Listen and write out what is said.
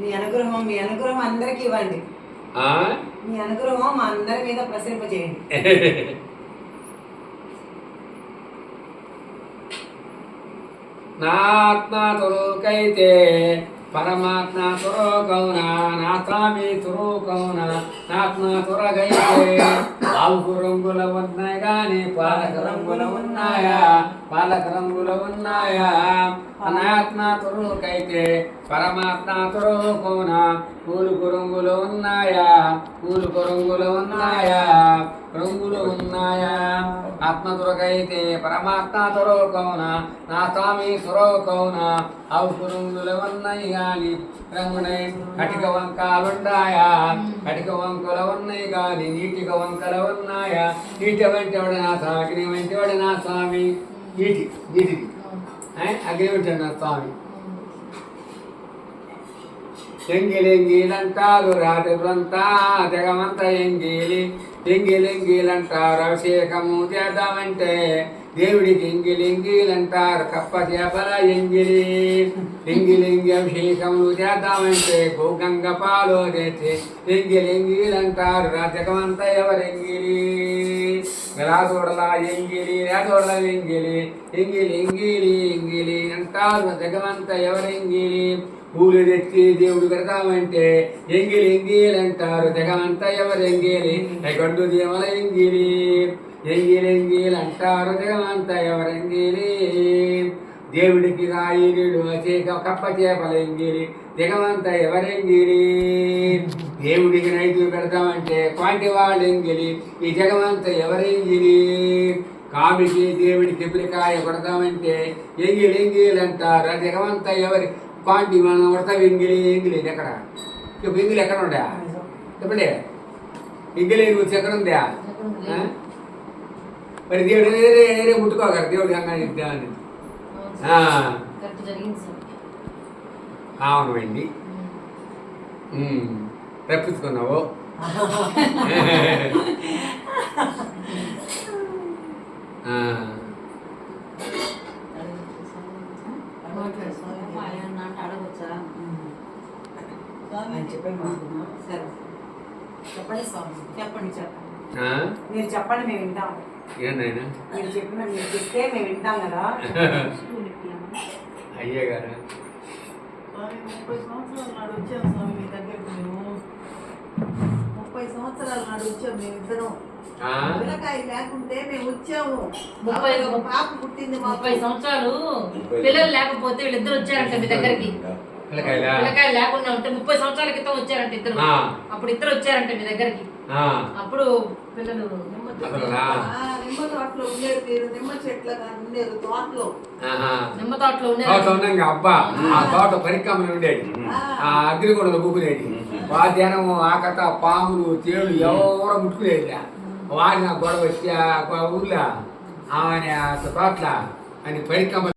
మీ అనుగ్రహం మీ అనుగ్రహం అందరికి ఇవ్వండి. ఆ? మీ అనుగ్రహం మా అందరి మీద ప్రసరింపజేయండి. నాత్మ తురుకైతే పరమాత్మ తురోకౌన నా స్వామి తురోకౌన నాత్మ తురగైతే ఆవుకు రంగుల ఉన్నాయి కానీ పాలక రంగుల ఉన్నాయా పాలక రంగుల ఉన్నాయా అనాత్మ తురుకైతే పరమాత్మ తురోకౌన పూలుకు రంగులు ఉన్నాయా పూలుకు రంగులు ఉన్నాయా రంగులు ఉన్నాయా ఆత్మ తురకైతే పరమాత్మ తురోకౌన నా స్వామి ఆవుకు రంగులు ఉన్నాయి గాని రంగునై కటిక వంకాలున్నాయా కటిక వంకలు ఉన్నాయి గాని నీటిక వంకలు ఉన్నాయా నీటి వంటి వాడు నా స్వామి అగ్ని వంటి వాడు నా స్వామి? నీటి నీటిది. ఏ? అగ్ని వంటి నా స్వామి? ఎంగిలింగిలంటారు రాత్రులంతా జగమంత ఎంగిలి ఎంగిలింగిలంటారు అభిషేకము చేద్దామంటే దేవుడికి ఎంగిలింగిలంటారు కప్ప చేపల ఎంగిలి ఎంగిలింగి అభిషేకములు చేద్దామంటే గోగంగ పాలు తెచ్చి ఎంగిలింగిలంటారు జగమంత ఎవరెంగిలి ఎలా చూడలా ఎంగిలి ఎలా చూడలా ఎంగిలి? ఎంగిలి ఎంగిలి ఎంగిలి. అంటారు జగమంతా ఎవరెంగిలి పూలు తెచ్చి దేవుడు పెడతామంటే ఎంగిలి ఎంగిలి అంటారు జగమంతా ఎవరు ఎంగిలి? దేవల ఎంగిలి. ఎంగిలి ఎంగిలి అంటారు జగమంతా ఎవరెంగిలి దేవుడికి రాయిడు కప్ప చేపల ఎంగిలి జగమంతా ఎవరెంగిలి దేవుడికి నైతు పెడతామంటే క్వాంటి వాళ్ళు ఎంగిలి ఈ జగమంతా ఎవరెంగిలి కామికి దేవుడికి ఎబ్రికాయ కొడతామంటే ఎంగిలి ఎంగిలి అంటారు. ఆ జగమంతా ఎవరి? పాండి మనం కొడతాం ఎంగిలి ఎంగిలి. ఎక్కడ? ఇప్పుడు ఎంగిలి ఎక్కడ ఉందా చెప్పండి. ఎంగిలి గురించి ఎక్కడ ఉందా? మరి దేవుడు వేరే ముట్టుకోగలరు. దేవుడు గంగా అవునండి అని చెప్పండి. చెప్పండి చెప్పండి? మీరు చెప్పండి మేము వింటాం. ఏందైనా మీరు చెప్పిన మీరు చెప్తే మేము వింటాం కదా. అయ్యే గారా. ముప్పై సంవత్సరాల నాడు వచ్చాం స్వామి మీ దగ్గరికి మేము. ముప్పై సంవత్సరాల నాడు వచ్చాం మేము ఇద్దరం. ఆ? పిల్లకాయ లేకుంటే మేము వచ్చాము. ముప్పై పాప పుట్టింది ముప్పై సంవత్సరాలు పిల్లలు లేకపోతే వీళ్ళిద్దరు వచ్చారంట మీ దగ్గరికి. పిల్లకాయలు? లేకుండా ఉంటే ముప్పై సంవత్సరాల క్రితం వచ్చారంట ఇద్దరు. ఆ. అప్పుడు ఇద్దరు వచ్చారంట మీ దగ్గరికి. ఆ. అప్పుడు పిల్లలు నిమ్మ అసలునా? ఆ, నిమ్మ తోటలో ఉండేది నిమ్మ చెట్ల ఉండేది తోటలో. ఆహా. నిమ్మ తోటలో తోట ఉండేది ఉండంగా అబ్బా. ఆ. తోట పరికమలు ఉండేది. ఆ. అగ్నిగుండలు కూకునేది. వాద్యానం ఆకత పాములు తేళ్ళు ఎవరో ముట్టుకునేది. వాడిన గొడవ వచ్చి ఆ ఊర్లో ఆమె తోటల అని పరికమ